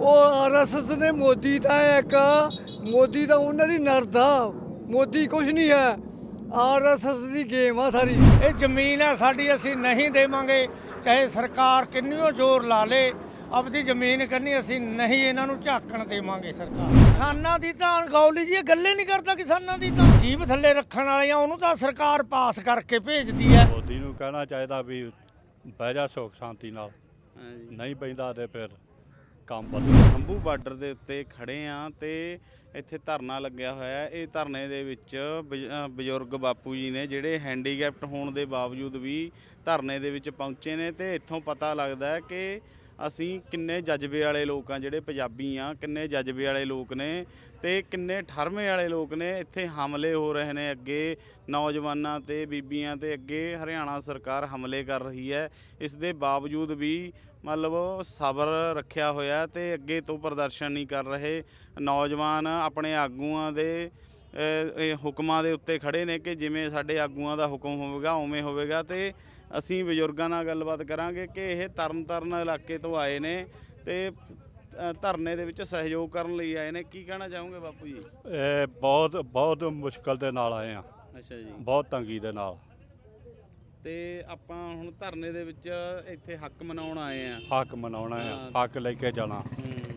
ਉਹ ਆਰਐਸਐਸ ਨੇ ਮੋਦੀ ਦਾ ਇੱਕ ਮੋਦੀ ਦਾ ਉਹਨਾਂ ਦੀ ਨਰਦਾ ਮੋਦੀ ਕੁਝ ਨਹੀਂ ਹੈ। ਆਰਐਸਐਸ ਦੀ ਗੇਮ ਆ ਸਾਰੀ। ਇਹ ਜ਼ਮੀਨ ਹੈ ਸਾਡੀ ਅਸੀਂ ਨਹੀਂ ਦੇਵਾਂਗੇ। ਚਾਹੇ ਸਰਕਾਰ ਕਿੰਨੀਓ ਜ਼ੋਰ ਲਾ ਲੇ ਆਪਦੀ ਜ਼ਮੀਨ ਕੰਨੀ ਅਸੀਂ ਨਹੀਂ ਇਹਨਾਂ ਨੂੰ ਝਾਕਣ ਦੇਵਾਂਗੇ ਸਰਕਾਰ। ਕਿਸਾਨਾਂ ਦੀ ਤਾਂ ਅਣਗੌਲੀ ਜੀ ਇਹ ਗੱਲੇ ਨਹੀਂ ਕਰਦਾ ਕਿਸਾਨਾਂ ਦੀ ਤਾਂ। ਜੀਵ ਥੱਲੇ ਰੱਖਣ ਵਾਲੀਆਂ ਉਹਨੂੰ ਤਾਂ ਸਰਕਾਰ ਪਾਸ ਕਰਕੇ ਭੇਜਦੀ ਹੈ। ਮੋਦੀ ਨੂੰ ਕਹਿਣਾ ਚਾਹੀਦਾ ਵੀ ਬਹਿ ਜਾ ਸੁੱਖ ਸ਼ਾਂਤੀ ਨਾਲ ਨਹੀਂ ਬੈਂਦਾ ਤੇ ਫਿਰ ਕੰਮ ਵਧੂ ਖੰਭੂ ਬਾਰਡਰ ਦੇ ਉੱਤੇ ਖੜੇ ਆ ਤੇ ਇੱਥੇ ਧਰਨਾ ਲੱਗਿਆ ਹੋਇਆ ਹੈ। ਇਹ ਧਰਨੇ ਦੇ ਵਿੱਚ ਬਜ਼ੁਰਗ ਬਾਪੂ ਜੀ ਨੇ ਜਿਹੜੇ ਹੈਂਡੀਕੈਪਟ ਹੋਣ ਦੇ ਬਾਵਜੂਦ ਵੀ ਧਰਨੇ ਦੇ ਵਿੱਚ ਪਹੁੰਚੇ ਨੇ ਤੇ ਇੱਥੋਂ ਪਤਾ ਲੱਗਦਾ ਹੈ ਕਿ ਅਸੀਂ ਕਿੰਨੇ ਜਜ਼ਬੇ ਵਾਲੇ ਲੋਕ ਆ ਜਿਹੜੇ ਪੰਜਾਬੀ ਆ, ਕਿੰਨੇ ਜਜ਼ਬੇ ਵਾਲੇ ਲੋਕ ਨੇ ਤੇ ਕਿੰਨੇ ਠਰਮੇ ਵਾਲੇ ਲੋਕ ਨੇ, ਇੱਥੇ ਹਮਲੇ ਹੋ ਰਹੇ ਨੇ ਅੱਗੇ ਨੌਜਵਾਨਾਂ ਤੇ ਬੀਬੀਆਂ ਤੇ ਅੱਗੇ ਹਰਿਆਣਾ ਸਰਕਾਰ ਹਮਲੇ ਕਰ ਰਹੀ ਹੈ। ਇਸ ਦੇ ਬਾਵਜੂਦ ਵੀ ਮਤਲਬ ਸਬਰ ਰੱਖਿਆ ਹੋਇਆ ਤੇ ਅੱਗੇ ਤੋਂ ਪ੍ਰਦਰਸ਼ਨ ਨਹੀਂ ਕਰ ਰਹੇ। ਨੌਜਵਾਨ ਆਪਣੇ ਆਗੂਆਂ ਦੇ ਇਹ ਹੁਕਮਾਂ ਦੇ ਉੱਤੇ ਖੜੇ ਨੇ ਕਿ ਜਿਵੇਂ ਸਾਡੇ ਆਗੂਆਂ ਦਾ ਹੁਕਮ ਹੋਵੇਗਾ ਉਵੇਂ ਹੋਵੇਗਾ ਤੇ ਅਸੀਂ ਬਜ਼ੁਰਗਾਂ ਨਾਲ ਗੱਲਬਾਤ ਕਰਾਂਗੇ ਕਿ ਇਹ ਤਰਨਤਾਰਨ ਇਲਾਕੇ ਤੋਂ ਆਏ ਨੇ ਤੇ ਧਰਨੇ ਦੇ ਵਿੱਚ ਸਹਿਯੋਗ ਕਰਨ ਲਈ ਆਏ ਨੇ। ਕੀ ਕਹਿਣਾ ਚਾਹੋਗੇ ਬਾਪੂ ਜੀ? ਇਹ ਬਹੁਤ ਬਹੁਤ ਮੁਸ਼ਕਲ ਦੇ ਨਾਲ ਆਏ ਆ। ਅੱਛਾ ਜੀ। ਬਹੁਤ ਤੰਗੀ ਦੇ ਨਾਲ। ਤੇ ਆਪਾਂ ਹੁਣ ਧਰਨੇ ਦੇ ਵਿੱਚ ਇੱਥੇ ਹੱਕ ਮਨਾਉਣ ਆਏ ਆ। ਹੱਕ ਮਨਾਉਣਾ ਆ। ਹੱਕ ਲੈ ਕੇ ਜਾਣਾ। ਹੂੰ।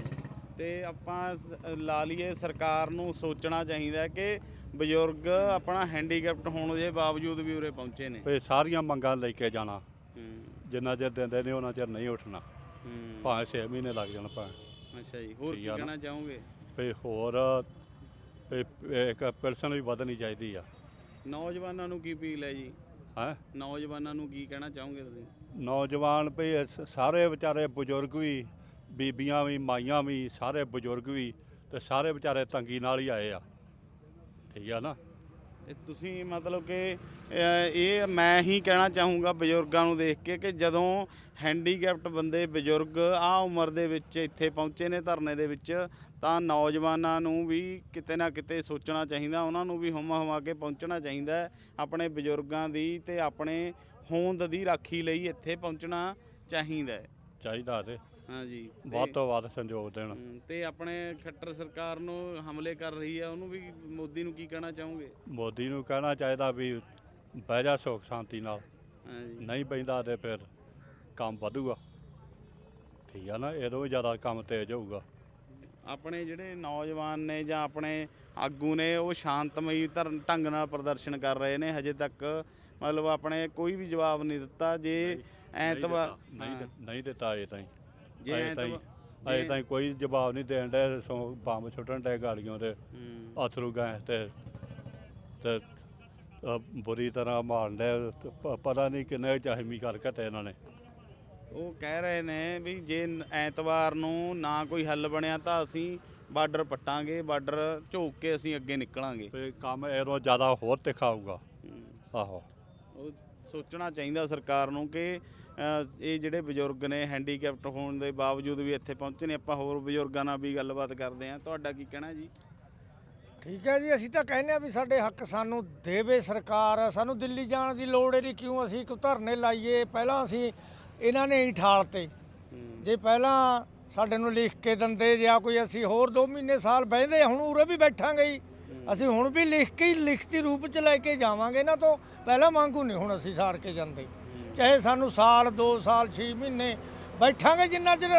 ਤੇ ਆਪਾਂ ਸ- ਲਾ ਲਈਏ ਸਰਕਾਰ ਨੂੰ ਸੋਚਣਾ ਚਾਹੀਦਾ ਕਿ ਬਜ਼ੁਰਗ ਆਪਣਾ ਹੈਂਡੀਕੈਪਟ ਹੋਣ ਦੇ ਬਾਵਜੂਦ ਵੀ ਉਰੇ ਪਹੁੰਚੇ ਨੇ। ਵੀ ਸਾਰੀਆਂ ਮੰਗਾਂ ਲੈ ਕੇ ਜਾਣਾ। ਹੂੰ। ਜਿੰਨਾ ਚਿਰ ਦਿੰਦੇ ਨੇ ਉਹਨਾਂ ਚਿਰ ਨਹੀਂ ਉੱਠਣਾ। ਹੂੰ। ਭਾਵੇਂ 6 ਮਹੀਨੇ ਲੱਗ ਜਾਣ ਭਾਵੇਂ। ਅੱਛਾ ਜੀ ਹੋਰ ਕੀ ਠੀਕ ਆ ਨਾ। ਕਹਿਣਾ ਚਾਹੋਗੇ? ਵੀ ਹੋਰ ਇੱਕ ਪਰਸਨ ਵੀ ਵਧਣੀ ਚਾਹੀਦੀ ਆ। ਨੌਜਵਾਨਾਂ ਨੂੰ ਕੀ ਅਪੀਲ ਹੈ ਜੀ? ਹੈ? ਨੌਜਵਾਨਾਂ ਨੂੰ ਕੀ ਕਹਿਣਾ ਚਾਹੋਗੇ ਤੁਸੀਂ? ਨੌਜਵਾਨ ਵੀ ਇਸ- ਸਾਰੇ ਵਿਚਾਰੇ ਬਜ਼ੁਰਗ ਵੀ ਬੀਬੀਆਂ ਵੀ ਮਾਈਆਂ ਵੀ ਸਾਰੇ ਬਜ਼ੁਰਗ ਵੀ ਤੇ ਸਾਰੇ ਵਿਚਾਰੇ ਤੰਗੀ ਨਾਲ ਹੀ ਆਏ ਆ। ਠੀਕ ਆ ਨਾ? ਇਹ ਤੁਸੀਂ ਮਤਲਬ ਕਿ ਅ, ਇਹ ਮੈਂ ਹੀ ਕਹਿਣਾ ਚਾਹੂੰਗਾ ਬਜ਼ੁਰਗਾਂ ਨੂੰ ਦੇਖ ਕੇ ਕਿ ਜਦੋਂ ਹੈਂਡੀਕੈਪਟ ਬੰਦੇ ਬਜ਼ੁਰਗ ਆ ਉਮਰ ਦੇ ਵਿੱਚ ਇੱਥੇ ਪਹੁੰਚੇ ਨੇ ਧਰਨੇ ਦੇ ਵਿੱਚ ਤਾਂ ਨੌਜਵਾਨਾਂ ਨੂੰ ਵੀ ਕਿਤੇ ਨਾ ਕਿਤੇ ਸੋਚਣਾ ਚਾਹੀਦਾ ਉਹਨਾਂ ਨੂੰ ਵੀ ਹੁਮਾ ਹੁਮਾ ਕੇ ਪਹੁੰਚਣਾ ਚਾਹੀਦਾ ਹੈ ਆਪਣੇ ਬਜ਼ੁਰਗਾਂ ਦੀ ਤੇ ਆਪਣੇ ਹੋਂਦ ਦੀ ਰਾਖੀ ਲਈ ਇੱਥੇ ਪਹੁੰਚਣਾ ਚਾਹੀਦਾ ਹੈ। ਚਾਹੀਦਾ ਤੇ। ਹਾਂਜੀ। ਤੇ- ਵੱਧ ਤੋਂ ਵੱਧ ਸੰਯੋਗ ਦੇਣ। ਹਮ, ਤੇ ਆਪਣੇ ਖੱਟਰ ਸਰਕਾਰ ਨੂੰ ਹਮਲੇ ਕਰ ਰਹੀ ਹੈ ਉਹਨੂੰ ਵੀ ਮੋਦੀ ਨੂੰ ਕੀ ਕਹਿਣਾ ਚਾਹੋਗੇ? ਮੋਦੀ ਨੂੰ ਕਹਿਣਾ ਚਾਹੀਦਾ ਵੀ ਬਹਿ ਜਾ ਸੁੱਖ ਸ਼ਾਂਤੀ ਨਾਲ। ਹਾਂਜੀ। ਨਹੀਂ ਬੈਂਦਾ ਤੇ ਫਿਰ ਕੰਮ ਵਧੂਗਾ। ਠੀਕ ਆ ਨਾ ਇਹਦੋਂ ਵੀ ਜ਼ਿਆਦਾ ਕੰਮ ਤੇਜ਼ ਹੋਊਗਾ। ਆਪਣੇ ਜਿਹੜੇ ਨੌਜਵਾਨ ਨੇ ਜਾਂ ਆਪਣੇ ਆਗੂ ਨੇ ਉਹ ਸ਼ਾਂਤਮਈ ਧਰ- ਢੰਗ ਨਾਲ ਪ੍ਰਦਰਸ਼ਨ ਕਰ ਰਹੇ ਨੇ। ਹਜੇ ਤੱਕ ਮਤਲਬ ਆਪਣੇ ਕੋਈ ਵੀ ਜਵਾਬ ਨਹੀਂ ਦਿੱਤਾ। ਜੇ ਐਤਵਾਰ ਨਹੀਂ ਦਿੱਤਾ- ਨਹੀਂ ਦਿੱਤਾ- ਅਜੇ ਤਾਈਂ। ਜੇ ਐਤਵਾਰ ਅਜੇ ਤਾਈਂ ਕੋਈ ਜਵਾਬ ਨਹੀਂ ਦੇਣ ਦੇ ਸੋ ਬੰਬ ਛੁੱਟਣ ਦੇ ਗਾੜੀਆਂ ਤੇ ਹੂੰ, ਅਥਰੂ ਗਏ ਤੇ ਤੇ ਬੁਰੀ ਤਰ੍ਹਾਂ ਮਾਰਨ ਦੇ ਪਤਾ ਨਹੀਂ ਕਿੰਨੇ ਜ਼ਖਮੀ ਕਰ ਘਟੇ ਇਹਨਾਂ ਨੇ। ਉਹ ਕਹਿ ਰਹੇ ਨੇ ਵੀ ਜੇ ਨ- ਐਤਵਾਰ ਨੂੰ ਨਾ ਕੋਈ ਹੱਲ ਬਣਿਆ ਤਾਂ ਅਸੀਂ ਬਾਰਡਰ ਪੱਟਾਂਗੇ ਬਾਰਡਰ ਝੋਕ ਕੇ ਅਸੀਂ ਅੱਗੇ ਨਿਕਲਾਂਗੇ। ਤੇ ਕੰਮ ਇਹਨੂੰ ਜ਼ਿਆਦਾ ਹੋਰ ਤਿੱਖਾ ਹੋਊਗਾ। ਹੂੰ। ਆਹੋ। ਉਹ ਸੋਚਣਾ ਚਾਹੀਦਾ ਸਰਕਾਰ ਨੂੰ ਕਿ ਇਹ ਜਿਹੜੇ ਬਜ਼ੁਰਗ ਨੇ ਹੈਂਡੀਕੈਪਟ ਹੋਣ ਦੇ ਬਾਵਜੂਦ ਵੀ ਇੱਥੇ ਪਹੁੰਚੇ ਨੇ ਆਪਾਂ ਹੋਰ ਬਜ਼ੁਰਗਾਂ ਨਾਲ ਵੀ ਗੱਲਬਾਤ ਕਰਦੇ ਹਾਂ। ਤੁਹਾਡਾ ਕੀ ਕਹਿਣਾ ਜੀ? ਠੀਕ ਹੈ ਜੀ ਅਸੀਂ ਤਾਂ ਕਹਿੰਦੇ ਆ ਵੀ ਸਾਡੇ ਹੱਕ ਸਾਨੂੰ ਦੇਵੇ ਸਰਕਾਰ ਸਾਨੂੰ ਦਿੱਲੀ ਜਾਣ ਦੀ ਲੋੜ ਨਹੀਂ ਕਿਉਂ ਅਸੀਂ ਕੋ ਧਰਨੇ ਲਾਈਏ? ਪਹਿਲਾਂ ਅਸੀਂ ਇਹਨਾਂ ਨੇ ਹੀ ਠਾਲਤੇ ਜੇ ਪਹਿਲਾਂ ਸਾਡੇ ਨੂੰ ਲਿਖ ਕੇ ਦਿੰਦੇ ਜਾਂ ਕੋਈ ਅਸੀਂ ਹੋਰ 2 ਮਹੀਨੇ ਸਾਲ ਬਹਿੰਦੇ ਹੁਣ ਉਰੇ ਵੀ ਬੈਠਾਂਗੇ ਹੀ। ਅਸੀਂ ਹੁਣ ਵੀ ਲਿਖ ਕੇ ਹੀ ਲਿਖਤੀ ਰੂਪ ਚ ਲੈ ਕੇ ਜਾਵਾਂਗੇ ਨਾ ਤੋਂ ਪਹਿਲਾਂ ਵਾਂਗੂ ਨਹੀਂ ਹੁਣ ਅਸੀਂ ਸਾਰ ਕੇ ਜਾਂਦੇ। ਚਾਹੇ ਸਾਨੂੰ ਸਾਲ 2 ਸਾਲ 6 ਮਹੀਨੇ ਬੈਠਾਂਗੇ ਜਿੰਨਾ ਚਿਰ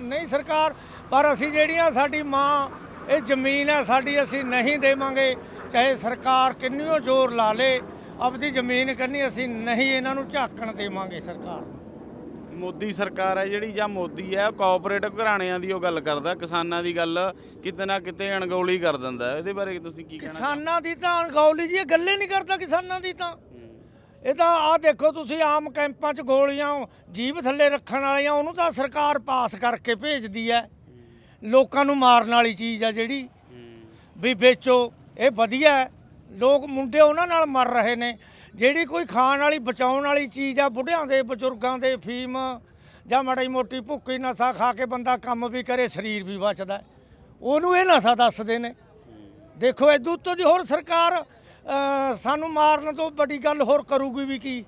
ਨਹੀਂ ਸਰਕਾਰ, ਪਰ ਅਸੀਂ ਜਿਹੜੀਆਂ ਸਾਡੀ ਮਾਂ, ਇਹ ਜ਼ਮੀਨ ਹੈ ਸਾਡੀ ਅਸੀਂ ਨਹੀਂ ਦੇਵਾਂਗੇ। ਚਾਹੇ ਸਰਕਾਰ ਕਿੰਨੀਓ ਜ਼ੋਰ ਲਾ ਲੇ, ਆਪਦੀ ਜ਼ਮੀਨ ਕੰਨੀ ਅਸੀਂ ਨਹੀਂ ਇਹਨਾਂ ਨੂੰ ਝਾਕਣ ਦੇਵਾਂਗੇ ਸਰਕਾਰ ਨੂੰ। ਮੋਦੀ ਸਰਕਾਰ ਹੈ ਜਿਹੜੀ ਜਾਂ ਮੋਦੀ ਹੈ ਕੋਆਪਰੇਟਿਵ ਘਰਾਣਿਆਂ ਦੀ ਉਹ ਗੱਲ ਕਰਦਾ ਕਿਸਾਨਾਂ ਦੀ ਗੱਲ ਕਿਤੇ ਨਾ ਕਿਤੇ ਅਣਗੌਲੀ ਕਰ ਦਿੰਦਾ ਇਹਦੇ ਬਾਰੇ ਤੁਸੀਂ ਕੀ ਕਹਿਣਾ ਕਿਸਾਨਾਂ ਦੀ ਤਾਂ ਅਣਗੌਲੀ ਜੀ ਇਹ ਗੱਲੇ ਨਹੀਂ ਕਰਦਾ ਕਿਸਾਨਾਂ ਦੀ ਤਾਂ। ਇਹ ਤਾਂ ਆਹ ਦੇਖੋ ਤੁਸੀਂ ਆਮ ਕੈਂਪਾਂ 'ਚ ਗੋਲੀਆਂ ਜੀਭ ਥੱਲੇ ਰੱਖਣ ਵਾਲੀਆਂ ਉਹਨੂੰ ਤਾਂ ਸਰਕਾਰ ਪਾਸ ਕਰਕੇ ਭੇਜਦੀ ਹੈ। ਲੋਕਾਂ ਨੂੰ ਮਾਰਨ ਵਾਲੀ ਚੀਜ਼ ਆ ਜਿਹੜੀ। ਵੀ ਵੇਚੋ ਇਹ ਵਧੀਆ ਹੈ। ਲੋਕ ਮੁੰਡੇ ਉਹਨਾਂ ਨਾਲ ਮਰ ਰਹੇ ਨੇ। ਜਿਹੜੀ ਕੋਈ ਖਾਣ ਵਾਲੀ, ਬਚਾਉਣ ਵਾਲੀ ਚੀਜ਼ ਆ, ਬੁੱਢਿਆਂ ਦੇ, ਬਜ਼ੁਰਗਾਂ ਦੇ, ਫੀਮ ਜਾਂ ਮਾੜੀ ਮੋਟੀ ਭੁੱਕੀ, ਨਸ਼ਾ ਖਾ ਕੇ ਬੰਦਾ ਕੰਮ ਵੀ ਕਰੇ, ਸਰੀਰ ਵੀ ਬਚਦਾ ਉਹਨੂੰ ਇਹ ਨਸ਼ਾ ਦੱਸਦੇ ਨੇ। ਦੇਖੋ ਇਹ ਉੱਤੋਂ ਦੀ ਹੋਰ ਸਰਕਾਰ ਸਾਨੂੰ ਮਾਰਨ ਤੋਂ ਵੱਡੀ ਗੱਲ ਹੋਰ ਕਰੂਗੀ ਵੀ ਕੀ?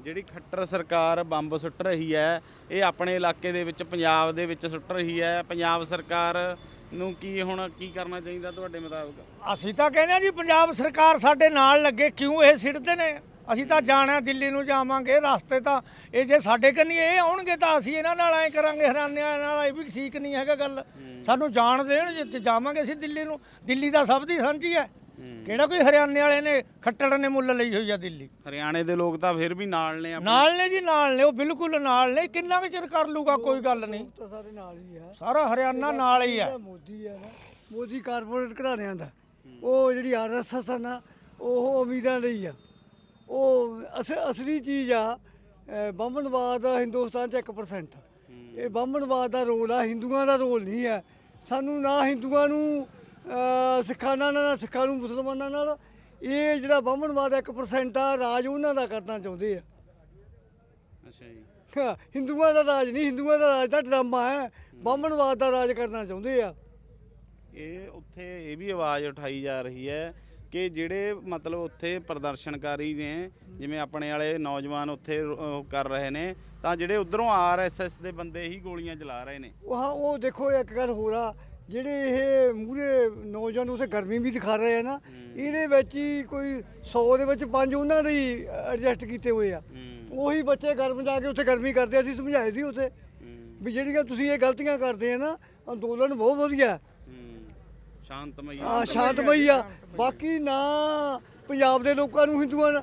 ਜਿਹੜੀ ਖੱਟਰ ਸਰਕਾਰ ਬੰਬ ਸੁੱਟ ਰਹੀ ਹੈ, ਇਹ ਆਪਣੇ ਇਲਾਕੇ ਦੇ ਵਿੱਚ, ਪੰਜਾਬ ਦੇ ਵਿੱਚ ਸੁੱਟ ਰਹੀ ਹੈ। ਪੰਜਾਬ ਸਰਕਾਰ ਨੂੰ ਕੀ ਹੁਣ ਕੀ ਕਰਨਾ ਚਾਹੀਦਾ ਤੁਹਾਡੇ ਮੁਤਾਬਕ? ਅਸੀਂ ਤਾਂ ਕਹਿੰਦੇ ਹਾਂ ਜੀ ਪੰਜਾਬ ਸਰਕਾਰ ਸਾਡੇ ਨਾਲ ਲੱਗੇ ਕਿਉਂ ਇਹ ਸਿੱਟਦੇ ਨੇ? ਅਸੀਂ ਤਾਂ ਜਾਣਾ ਦਿੱਲੀ ਨੂੰ ਜਾਵਾਂਗੇ ਰਸਤੇ ਤਾਂ ਇਹ ਜੇ ਸਾਡੇ ਕੰਨੀ ਇਹ ਆਉਣਗੇ ਤਾਂ ਅਸੀਂ ਇਹਨਾਂ ਨਾਲ ਐ ਕਰਾਂਗੇ ਹਰਿਆਣਿਆਂ ਨਾਲ ਇਹ ਵੀ ਠੀਕ ਨਹੀਂ ਹੈਗਾ ਗੱਲ। ਸਾਨੂੰ ਜਾਣ ਦੇਣ ਜਿੱਥੇ ਜਾਵਾਂਗੇ ਅਸੀਂ ਦਿੱਲੀ ਨੂੰ। ਦਿੱਲੀ ਦਾ ਸਭ ਦੀ ਸਾਂਝੀ ਹੈ। ਕਿਹੜਾ ਕੋਈ ਹਰਿਆਣੇ ਵਾਲੇ ਨੇ ਖੱਟੜ ਨੇ ਮੁੱਲ ਲਈ ਹੋਈ ਆ ਦਿੱਲੀ? ਹਰਿਆਣੇ ਦੇ ਲੋਕ ਤਾਂ ਫਿਰ ਵੀ ਨਾਲ ਨੇ ਆਪਣੇ। ਨਾਲ ਨੇ ਜੀ ਨਾਲ ਨੇ ਉਹ ਬਿਲਕੁਲ ਨਾਲ ਨੇ। ਕਿੰਨਾ ਕੁ ਚਿਰ ਕਰ ਲੂਗਾ ਕੋਈ ਗੱਲ ਨਹੀਂ। ਤਾਂ ਸਾਰੇ ਨਾਲ ਹੀ ਆ। ਸਾਰਾ ਹਰਿਆਣਾ ਨਾਲ ਹੀ ਜਿਹੜਾ ਮੋਦੀ ਹੈ ਨਾ। ਮੋਦੀ ਕਾਰਪੋਰੇਟ ਘਰਾਣਿਆਂ ਦਾ। ਉਹ ਜਿਹੜੀ ਆਰਐਸਐਸ ਆ ਨਾ ਉਹ ਉਮੀਦਾਂ ਲਈ ਆ। ਉਹ ਅਸ ਅਸਲੀ ਚੀਜ਼ ਆ ਅਹ ਬਾਹਮਣਵਾਦ ਹਿੰਦੁਸਤਾਨ ਚ 1% ਇਹ ਬਾਹਮਣਵਾਦ ਦਾ ਰੋਲ ਆ ਹਿੰਦੂਆਂ ਦਾ ਰੋਲ ਨਹੀਂ ਹੈ ਸਾਨੂੰ ਨਾ ਹਿੰਦੂਆਂ ਨੂੰ ਸਿੱਖਾਂ ਨਾਲ ਸਿੱਖਾਂ ਨੂੰ ਮੁਸਲਮਾਨਾਂ ਨਾਲ ਇਹ ਜਿਹੜਾ ਬਾਹਮਣਵਾਦ 1% ਆ ਰਾਜ ਉਹਨਾਂ ਦਾ ਕਰਨਾ ਚਾਹੁੰਦੇ ਆ। ਅੱਛਾ ਜੀ। ਹਿੰਦੂਆਂ ਦਾ ਰਾਜ ਨਹੀਂ ਹਿੰਦੂਆਂ ਦਾ ਰਾਜ ਤਾਂ ਡਰਾਮਾ ਹੈ। ਬਾਹਮਣਵਾਦ ਦਾ ਰਾਜ ਕਰਨਾ ਚਾਹੁੰਦੇ ਆ। ਇਹ ਉੱਥੇ ਇਹ ਵੀ ਆਵਾਜ਼ ਉਠਾਈ ਜਾ ਰਹੀ ਹੈ ਕਿ ਜਿਹੜੇ ਮਤਲਬ ਉੱਥੇ ਪ੍ਰਦਰਸ਼ਨਕਾਰੀ ਨੇ ਜਿਵੇਂ ਆਪਣੇ ਵਾਲੇ ਨੌਜਵਾਨ ਉੱਥੇ ਕਰ ਰਹੇ ਨੇ ਤਾਂ ਜਿਹੜੇ ਉਧਰੋਂ ਆਰਐਸਐਸ ਦੇ ਬੰਦੇ ਹੀ ਗੋਲੀਆਂ ਚਲਾ ਰਹੇ ਨੇ। ਉਹ ਉਹ ਦੇਖੋ ਇੱਕ ਗੱਲ ਹੋਰ ਆ। ਜਿਹੜੇ ਇਹ ਮੂਰੇ ਨੌਜਵਾਨ ਉਸੇ ਗਰਮੀ ਵੀ ਦਿਖਾ ਰਹੇ ਆ ਨਾ ਇਹਦੇ ਵਿੱਚ ਹੀ ਕੋਈ 100 ਦੇ ਵਿੱਚ ਪੰਜ ਉਹਨਾਂ ਦੇ ਹੀ ਐਡਜਸਟ ਕੀਤੇ ਹੋਏ ਆ। ਉਹੀ ਬੱਚੇ ਗਰਮ ਜਾ ਕੇ ਉੱਥੇ ਗਰਮੀ ਕਰਦੇ ਅਸੀਂ ਸਮਝਾਏ ਸੀ ਉੱਥੇ। ਵੀ ਜਿਹੜੀਆਂ ਤੁਸੀਂ ਇਹ ਗਲਤੀਆਂ ਕਰਦੇ ਆ ਨਾ ਅੰਦੋਲਨ ਬਹੁਤ ਵਧੀਆ। ਹੈ। ਸ਼ਾਂਤਮਈ ਆ। ਸ਼ਾਂਤਮਈ ਆ। ਬਾਕੀ ਨਾ ਪੰਜਾਬ ਦੇ ਲੋਕਾਂ ਨੂੰ ਹਿੰਦੂਆਂ ਦਾ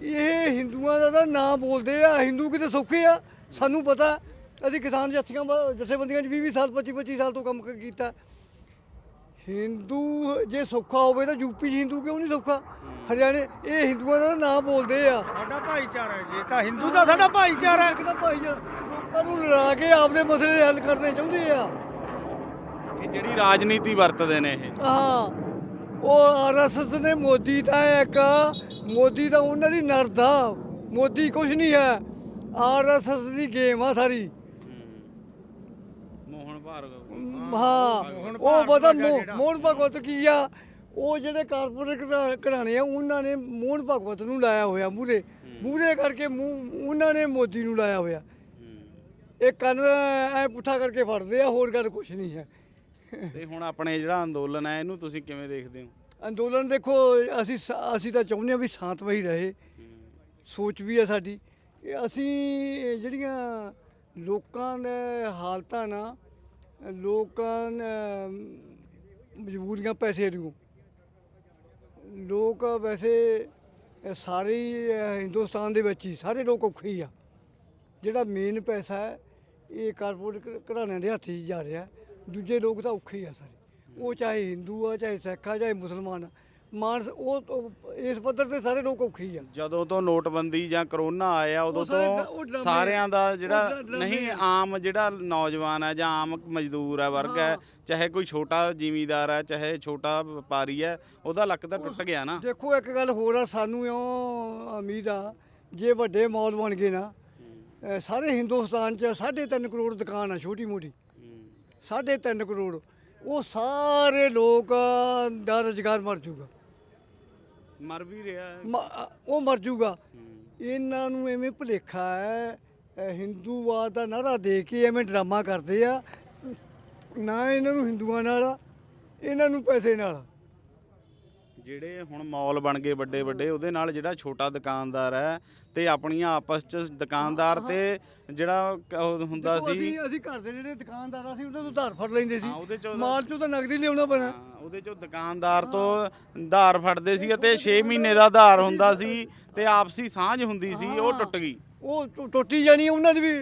ਇਹ ਹਿੰਦੂਆਂ ਦਾ ਨਾਂ ਬੋਲਦੇ ਆ ਹਿੰਦੂ ਕਿਤੇ ਸੌਖੇ ਆ ਸਾਨੂੰ ਪਤਾ। ਅਸੀਂ ਕਿਸਾਨ ਜਥੀਆਂ ਜਥੇਬੰਦੀਆਂ 'ਚ 20 ਸਾਲ 25 25 ਸਾਲ ਤੋਂ ਕੰਮ ਕੀਤਾ। ਹਿੰਦੂ ਜੇ ਸੌਖਾ ਹੋਵੇ ਤਾਂ ਯੂਪੀ 'ਚ ਹਿੰਦੂ ਕਿਉਂ ਨਹੀਂ ਸੌਖਾ? ਹਰਿਆਣੇ ਇਹ ਹਿੰਦੂਆਂ ਦਾ ਨਾਂ ਬੋਲਦੇ ਆ। ਸਾਡਾ ਭਾਈਚਾਰਾ ਹੈ ਜੀ ਇਹ ਤਾਂ ਹਿੰਦੂ ਦਾ ਸਾਡਾ ਭਾਈਚਾਰਾ। ਹੈ ਕਿਹਦਾ ਭਾਈ ਲੋਕਾਂ ਨੂੰ ਲੜਾ ਕੇ ਆਪਦੇ ਮਸਲੇ ਹੱਲ ਕਰਨੇ ਚਾਹੁੰਦੇ ਆ। ਇਹ ਜਿਹੜੀ ਰਾਜਨੀਤੀ ਵਰਤਦੇ ਨੇ ਇਹ। ਹਾਂ ਉਹ ਆਰਐਸਐਸ ਨੇ ਮੋਦੀ ਦਾ ਇੱਕ ਮੋਦੀ ਦਾ ਉਹਨਾਂ ਦੀ ਨਰਦਾ। ਮੋਦੀ ਕੁਝ ਨਹੀਂ ਹੈ। ਆਰਐਸਐਸ ਦੀ ਗੇਮ ਆ ਸਾਰੀ। ਹਾਂ ਉਹ ਪਤਾ ਮੋ- ਮੋਹਨ ਭਗਵਤ ਕੀ ਆ? ਉਹ ਜਿਹੜੇ ਕਾਰਪੋਰੇਟ ਘਰਾ- ਘਰਾਣੇ ਆ ਉਹਨਾਂ ਨੇ ਮੋਹਨ ਭਗਵਤ ਨੂੰ ਲਾਇਆ ਹੋਇਆ ਮੂਰੇ ਮੂਰੇ ਕਰਕੇ ਮੂੰਹ- ਉਹਨਾਂ ਨੇ ਮੋਦੀ ਨੂੰ ਲਾਇਆ ਹੋਇਆ। ਇਹ ਕੰਨ ਐ ਪੁੱਠਾ ਕਰਕੇ ਫੜਦੇ ਆ ਹੋਰ ਗੱਲ ਕੁਝ ਨਹੀਂ ਹੈ ਤੇ ਹੁਣ ਆਪਣੇ ਜਿਹੜਾ ਅੰਦੋਲਨ ਹੈ ਇਹਨੂੰ ਤੁਸੀਂ ਕਿਵੇਂ ਦੇਖਦੇ ਹੋ? ਅੰਦੋਲਨ ਦੇਖੋ ਅਸੀਂ ਅਸੀਂ ਤਾਂ ਚਾਹੁੰਦੇ ਹਾਂ ਵੀ ਸ਼ਾਂਤਮਈ ਰਹੇ। ਸੋਚ ਵੀ ਹੈ ਸਾਡੀ। ਅਸੀਂ ਜਿਹੜੀਆਂ ਲੋਕਾਂ ਦੇ ਹਾਲਤਾਂ ਨਾ ਲੋਕਾਂ ਨੇ, ਮਜਬੂਰੀਆਂ ਪੈਸੇ ਨੂੰ। ਲੋਕ ਵੈਸੇ ਸਾਰੇ ਹਿੰਦੁਸਤਾਨ ਦੇ ਵਿੱਚ ਹੀ, ਸਾਰੇ ਲੋਕ ਔਖੇ ਹੀ ਆ। ਜਿਹੜਾ ਮੇਨ ਪੈਸਾ ਹੈ, ਇਹ ਕਾਰਪੋਰੇਟ ਘਰਾਣਿਆਂ ਦੇ ਹੱਥ 'ਚ ਜਾ ਰਿਹਾ। ਦੂਜੇ ਲੋਕ ਤਾਂ ਔਖੇ ਹੀ ਆ ਸਾਰੇ। ਉਹ ਚਾਹੇ ਹਿੰਦੂ ਆ, ਚਾਹੇ ਸਿੱਖ ਆ, ਚਾਹੇ ਮੁਸਲਮਾਨ ਆ। ਮਾਨਸ ਉਹ ਉਹ ਇਸ ਪੱਧਰ ਤੇ ਸਾਰੇ ਲੋਕ ਔਖੇ ਹੀ ਆ। ਜਦੋਂ ਤੋਂ ਨੋਟਬੰਦੀ ਜਾਂ ਕਰੋਨਾ ਆਇਆ ਉਦੋਂ ਉਹ ਸਾਰੇ ਡ- ਉਹ ਤੋਂ ਡਰਾਮੇ- ਸਾਰਿਆਂ ਦਾ ਜਿਹੜਾ ਡਰਾਮੇ ਨਹੀਂ। ਆਮ ਜਿਹੜਾ ਨੌਜਵਾਨ ਹੈ ਜਾਂ ਆਮ ਮਜ਼ਦੂਰ ਹੈ ਵਰਗ ਹੈ। ਚਾਹੇ ਕੋਈ ਛੋਟਾ ਜ਼ਿਮੀਦਾਰ ਹੈ ਚਾਹੇ ਛੋਟਾ ਵਪਾਰੀ ਹੈ ਉਹਦਾ ਲੱਕ ਤਾਂ ਟੁੱਟ ਗਿਆ ਨਾ। ਦੇਖੋ ਇੱਕ ਗੱਲ ਹੋਰ ਆ ਸਾਨੂੰ ਇਉਂ ਉਮੀਦ ਆ ਜੇ ਵੱਡੇ ਮਾਲ ਬਣ ਗਏ ਨਾ ਸਾਰੇ ਹਿੰਦੁਸਤਾਨ 'ਚ 3.5 ਕਰੋੜ ਦੁਕਾਨ ਆ ਛੋਟੀ ਮੋਟੀ। 3.5 ਕਰੋੜ। ਉਹ ਸਾਰੇ ਲੋਕ ਦਾ ਰੁਜ਼ਗਾਰ ਮਰ ਜੂਗਾ ਮਰ ਵੀ ਰਿਹਾ ਹੈ। ਮ- ਉਹ ਮਰ ਜੂਗਾ। ਇਹਨਾਂ ਨੂੰ ਐਵੇਂ ਭੁਲੇਖਾ ਹੈ। ਹਿੰਦੂਵਾਦ ਦਾ ਨਾਰਾ ਦੇ ਕੇ ਐਵੇਂ ਡਰਾਮਾ ਕਰਦੇ ਆ। ਨਾ ਇਹਨਾਂ ਨੂੰ ਹਿੰਦੂਆਂ ਨਾਲ ਆ, ਇਹਨਾਂ ਨੂੰ ਪੈਸੇ ਨਾਲ। ਆ। ਜਿਹੜੇ ਹੁਣ ਮਾਲ ਬਣ ਗਏ ਵੱਡੇ ਵੱਡੇ ਉਹਦੇ ਨਾਲ ਜਿਹੜਾ ਛੋਟਾ ਦੁਕਾਨਦਾਰ ਹੈ ਤੇ ਆਪਣੀਆਂ ਆਪਸ ਚ ਦੁਕਾਨਦਾਰ ਤੇ ਜਿਹੜਾ ਕ- ਉਹ ਹੁੰਦਾ ਦੇਖੋ ਸੀ ਅਸੀਂ ਅਸੀਂ ਘਰ ਦੇ ਜਿਹੜੇ ਦੁਕਾਨਦਾਰ ਆ ਸੀ ਉਹਨਾਂ ਤੋਂ ਉਧਾਰ ਫੜ ਲੈਂਦੇ ਸੀ। ਹਾਂ, ਉਹਦੇ ਚੋਂ ਮਾਲ ਚੋਂ ਤਾਂ ਨਗਦੀ ਲਿਆਉਣਾ ਪੈਣਾ। ਹਾਂ, ਉਹਦੇ ਚੋਂ ਦੁਕਾਨਦਾਰ ਤੋਂ ਧਾਰ ਫੜਦੇ ਸੀ ਅਤੇ 6 ਮਹੀਨੇ ਦਾ ਧਾਰ ਹੁੰਦਾ ਸੀ ਤੇ ਆਪਸੀ ਸਾਂਝ ਹੁੰਦੀ ਸੀ ਉਹ ਟੁੱਟ ਗਈ। ਉਹ ਟੁ- ਟੁੱਟੀ ਜਾਣੀ ਹੈ, ਉਹਨਾਂ ਦੀ ਵੀ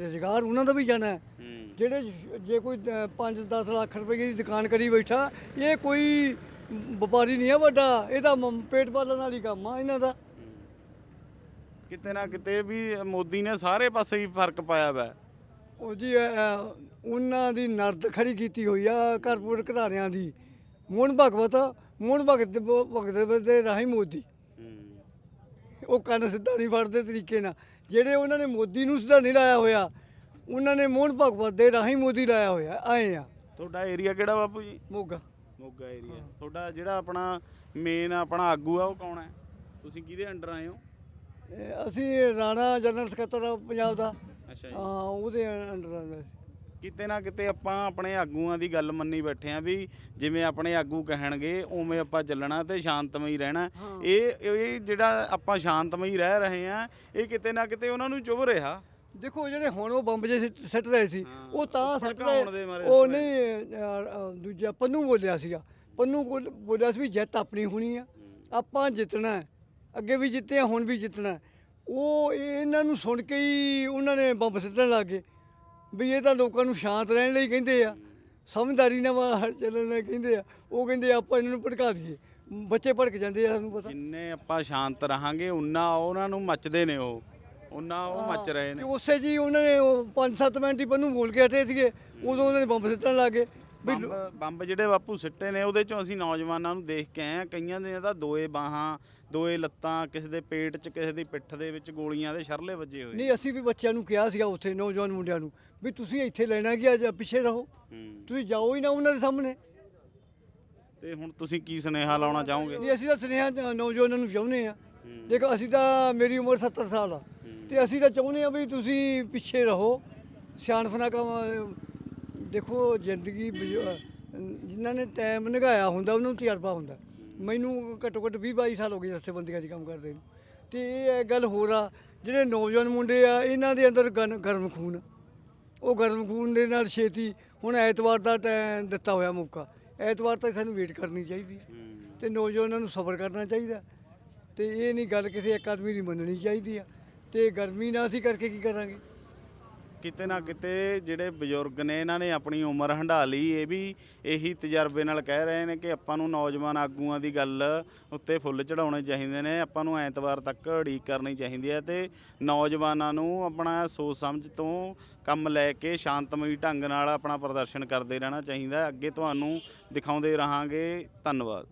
ਰੁਜ਼ਗਾਰ ਉਹਨਾਂ ਦਾ ਵੀ ਜਾਣਾ ਹੈ। ਹੂੰ। ਜਿਹੜੇ ਜੇ ਕੋਈ 5-10 ਲੱਖ ਰੁਪਏ ਦੀ ਦੁਕਾਨ ਕਰੀ ਬੈਠਾ ਇਹ ਕੋਈ ਵਪਾਰੀ ਨਹੀਂ ਹੈ ਵੱਡਾ ਇਹ ਤਾਂ ਮ- ਪੇਟ ਪਾਲਣ ਵਾਲੀ ਕੰਮ ਆ ਇਹਨਾਂ ਦਾ। ਕਿਤੇ ਨਾ ਕਿਤੇ ਵੀ ਮੋਦੀ ਨੇ ਸਾਰੇ ਪਾਸੇ ਹੀ ਫ਼ਰਕ ਪਾਇਆ ਵਾ। ਉਹ ਜੀ ਉਹਨਾਂ ਦੀ ਨਰਦ ਖੜੀ ਕੀਤੀ ਹੋਈ ਆ ਕਾਰਪੋਰੇਟ ਘਰਾਣਿਆਂ ਦੀ। ਮੋਹਨ ਭਗਵਤ ਮੋਹਨ ਭਗਤ ਦੇ ਬ- ਭਗਤ ਦੇ ਰਾਹੀਂ ਮੋਦੀ। ਉਹ ਕੰਨ ਸਿੱਧਾ ਨਹੀਂ ਫੜਦੇ ਤਰੀਕੇ ਨਾਲ। ਜਿਹੜੇ ਉਹਨਾਂ ਨੇ ਮੋਦੀ ਨੂੰ ਸਿੱਧਾ ਨਹੀਂ ਲਾਇਆ ਹੋਇਆ ਉਹਨਾਂ ਨੇ ਮੋਹਨ ਭਗਵਤ ਦੇ ਰਾਹੀਂ ਮੋਦੀ ਲਾਇਆ ਹੋਇਆ ਆਏ ਆ। ਤੁਹਾਡਾ ਏਰੀਆ ਕਿਹੜਾ ਬਾਪੂ ਜੀ? ਮੋਗਾ। ਮੋਗਾ ਏਰੀਆ ਤੁਹਾਡਾ ਜਿਹੜਾ ਆਪਣਾ ਮੇਨ ਆਪਣਾ ਆਗੂ ਆ ਉਹ ਕੌਣ ਹੈ? ਤੁਸੀਂ ਕਿਹਦੇ ਅੰਡਰ ਆਏ ਹੋ? ਇਹ ਅਸੀਂ ਰਾਣਾ ਜਨਰਲ ਸਕੱਤਰ ਆ ਪੰਜਾਬ ਦਾ। ਅੱਛਾ ਜੀ। ਹਾਂ ਉਹਦੇ ਅੰਡਰ ਆਉਂਦਾ ਸੀ ਕਿਤੇ ਨਾ ਕਿਤੇ ਆਪਾਂ ਆਪਣੇ ਆਗੂਆਂ ਦੀ ਗੱਲ ਮੰਨੀ ਬੈਠੇ ਆ ਵੀ ਜਿਵੇਂ ਆਪਣੇ ਆਗੂ ਕਹਿਣਗੇ ਉਵੇਂ ਆਪਾਂ ਚੱਲਣਾ ਤੇ ਸ਼ਾਂਤਮਈ ਰਹਿਣਾ। ਇਹ ਇਹ ਜਿਹੜਾ ਆਪਾਂ ਸ਼ਾਂਤਮਈ ਰਹਿ ਰਹੇ ਆ ਇਹ ਕਿਤੇ ਨਾ ਕਿਤੇ ਉਹਨਾਂ ਨੂੰ ਚੁਭ ਰਿਹਾ। ਦੇਖੋ ਜਿਹੜੇ ਹੁਣ ਉਹ ਬੰਬ ਜੇ ਸਿੱਟ- ਸਿੱਟ ਰਹੇ ਸੀ ਉਹ ਤਾਂ ਸਿੱਟ ਭੜਕਾਉਣ ਦੇ ਰਹੇ ਮਾਰੇ ਉਹ ਨਹੀਂ ਅ, ਅ, ਦੂਜਾ ਪੰਨੂ ਬੋਲਿਆ ਸੀਗਾ। ਪੰਨੂ ਕੋਲ ਬੋਲਿਆ ਸੀ ਵੀ ਜਿੱਤ ਆਪਣੀ ਹੋਣੀ ਆ। ਆਪਾਂ ਜਿੱਤਣਾ ਹੈ। ਅੱਗੇ ਵੀ ਜਿੱਤੇ ਆ ਹੁਣ ਵੀ ਜਿੱਤਣਾ ਹੈ। ਉਹ ਇਹ- ਇਹਨਾਂ ਨੂੰ ਸੁਣ ਕੇ ਹੀ ਉਹਨਾਂ ਨੇ ਬੰਬ ਸਿੱਟਣ ਲੱਗ ਗਏ। ਵੀ ਇਹ ਤਾਂ ਲੋਕਾਂ ਨੂੰ ਸ਼ਾਂਤ ਰਹਿਣ ਲਈ ਕਹਿੰਦੇ ਆ। ਸਮਝਦਾਰੀ ਨਾਲ ਵਾ- ਚੱਲਣ ਲਈ ਕਹਿੰਦੇ ਆ। ਉਹ ਕਹਿੰਦੇ ਆਪਾਂ ਇਹਨਾਂ ਨੂੰ ਭੜਕਾ ਦਈਏ। ਬੱਚੇ ਭੜਕ ਜਾਂਦੇ ਆ ਸਾਨੂੰ ਪਤਾ। ਜਿੰਨੇ ਆਪਾਂ ਸ਼ਾਂਤ ਰਹਾਂਗੇ ਉਨਾ ਉਹਨਾਂ ਨੂੰ ਮੱਚਦੇ ਨੇ ਉਹ। ਉਨਾ ਉਹ ਮੱਚ ਰਹੇ ਨੇ। ਉਸੇ ਜੀ ਉਹਨਾਂ ਨੇ 5-7 ਮਿੰਟ ਹੀ ਪੰਨੂ ਬੋਲ ਕੇ ਹਟੇ ਸੀਗੇ। ਉਦੋਂ ਉਹਨਾਂ ਨੇ ਬੰਬ ਸਿੱਟਣ ਲੱਗ ਬੰਬ ਬੰਬ ਜਿਹੜੇ ਬਾਪੂ ਸਿੱਟੇ ਨੇ ਉਹਦੇ ਚੋਂ ਅਸੀਂ ਨੌਜਵਾਨਾਂ ਨੂੰ ਦੇਖ ਕੇ ਆਏ ਆ ਕਈਆਂ ਦੇ ਤਾਂ ਦੋਏ ਬਾਹਾਂ ਦੋਏ ਲੱਤਾਂ ਕਿਸੇ ਦੇ ਪੇਟ 'ਚ ਕਿਸੇ ਦੀ ਪਿੱਠ ਦੇ ਵਿੱਚ ਗੋਲੀਆਂ ਦੇ ਸ਼ਰਲੇ ਵੱਜੇ ਹੋਏ ਨਹੀਂ ਅਸੀਂ ਵੀ ਬੱਚਿਆਂ ਨੂੰ ਕਿਹਾ ਸੀਗਾ ਉੱਥੇ ਨੌਜਵਾਨ ਮੁੰਡਿਆਂ ਨੂੰ ਵੀ ਤੁਸੀਂ ਇੱਥੇ ਲੈਣਾ ਕੀ ਅੱਜ ਪਿੱਛੇ ਰਹੋ। ਤੁਸੀਂ ਜਾਓ ਹੀ ਨਾ ਉਹਨਾਂ ਦੇ ਸਾਹਮਣੇ। ਤੇ ਹੁਣ ਤੁਸੀਂ ਕੀ ਸੁਨੇਹਾ ਲਾਉਣਾ ਚਾਹੋਗੇ? ਨਹੀਂ ਅਸੀਂ ਤਾਂ ਸੁਨੇਹਾ ਨੌਜਵਾਨਾਂ ਨੂੰ ਚਾਹੁੰਦੇ ਆ ਦੇਖੋ ਅਸੀਂ ਤਾਂ ਮੇਰੀ ਉਮਰ 70 ਸਾਲ ਆ। ਤੇ ਅਸੀਂ ਤਾਂ ਚਾਹੁੰਦੇ ਆ ਵੀ ਤੁਸੀਂ ਪਿੱਛੇ ਰਹੋ। ਸਿਆਣਪਨਾ ਕੰਮ, ਦੇਖੋ, ਜ਼ਿੰਦਗੀ ਬਜ਼ੁ- ਜਿਨ੍ਹਾਂ ਨੇ ਟਾਈਮ ਨਿਗਾਇਆ ਹੁੰਦਾ, ਉਹਨਾਂ ਨੂੰ ਤਜਰਬਾ ਹੁੰਦਾ। ਮੈਨੂੰ ਘੱਟੋ ਘੱਟ 20 22 ਸਾਲ ਹੋ ਗਏ ਜਥੇਬੰਦੀਆਂ 'ਚ ਕੰਮ ਕਰਦੇ ਨੂੰ। ਤੇ ਇਹ ਗੱਲ ਹੋਰ ਆ, ਜਿਹੜੇ ਨੌਜਵਾਨ ਮੁੰਡੇ ਆ, ਇਹਨਾਂ ਦੇ ਅੰਦਰ ਗਨ- ਗਰਮ ਖੂਨ। ਉਹ ਗਰਮ ਖੂਨ ਦੇ ਨਾਲ ਛੇਤੀ ਹੁਣ ਐਤਵਾਰ ਦਾ ਟਾਈਮ ਦਿੱਤਾ ਹੋਇਆ ਮੌਕਾ। ਐਤਵਾਰ ਤੱਕ ਸਾਨੂੰ ਵੇਟ ਕਰਨੀ ਚਾਹੀਦੀ। ਹੈ ਤੇ ਨੌਜਵਾਨਾਂ ਨੂੰ ਸਬਰ ਕਰਨਾ ਚਾਹੀਦਾ। ਤੇ ਇਹ ਨਹੀਂ ਗੱਲ ਕਿਸੇ ਇੱਕ ਆਦਮੀ ਦੀ ਮੰਨਣੀ ਚਾਹੀਦੀ ਆ। ਤੇ ਗਰਮੀ ਨਾਲ ਅਸੀਂ ਕਰਕੇ ਕੀ ਕਰਾਂਗੇ? ਕਿਤੇ ਨਾ ਕਿਤੇ ਜਿਹੜੇ ਬਜ਼ੁਰਗ ਨੇ, ਇਹਨਾਂ ਨੇ ਆਪਣੀ ਉਮਰ ਹੰਢਾ ਲਈ। ਇਹ ਵੀ ਇਹੀ ਤਜਰਬੇ ਨਾਲ ਕਹਿ ਰਹੇ ਨੇ ਕਿ ਆਪਾਂ ਨੂੰ ਨੌਜਵਾਨ ਆਗੂਆਂ ਦੀ ਗੱਲ ਉੱਤੇ ਫੁੱਲ ਚੜਾਉਣੇ ਚਾਹੀਦੇ ਨੇ। ਆਪਾਂ ਨੂੰ ਐਤਵਾਰ ਤੱਕ ਉਡੀਕ ਕਰਨੀ ਚਾਹੀਦੀ ਹੈ ਤੇ ਨੌਜਵਾਨਾਂ ਨੂੰ ਆਪਣਾ ਸੋਚ ਸਮਝ ਤੋਂ ਕੰਮ ਲੈ ਕੇ ਸ਼ਾਂਤਮਈ ਢੰਗ ਨਾਲ ਆਪਣਾ ਪ੍ਰਦਰਸ਼ਨ ਕਰਦੇ ਰਹਿਣਾ ਚਾਹੀਦਾ ਅੱਗੇ ਤੁਹਾਨੂੰ ਦਿਖਾਉਂਦੇ ਰਹਾਂਗੇ। ਧੰਨਵਾਦ।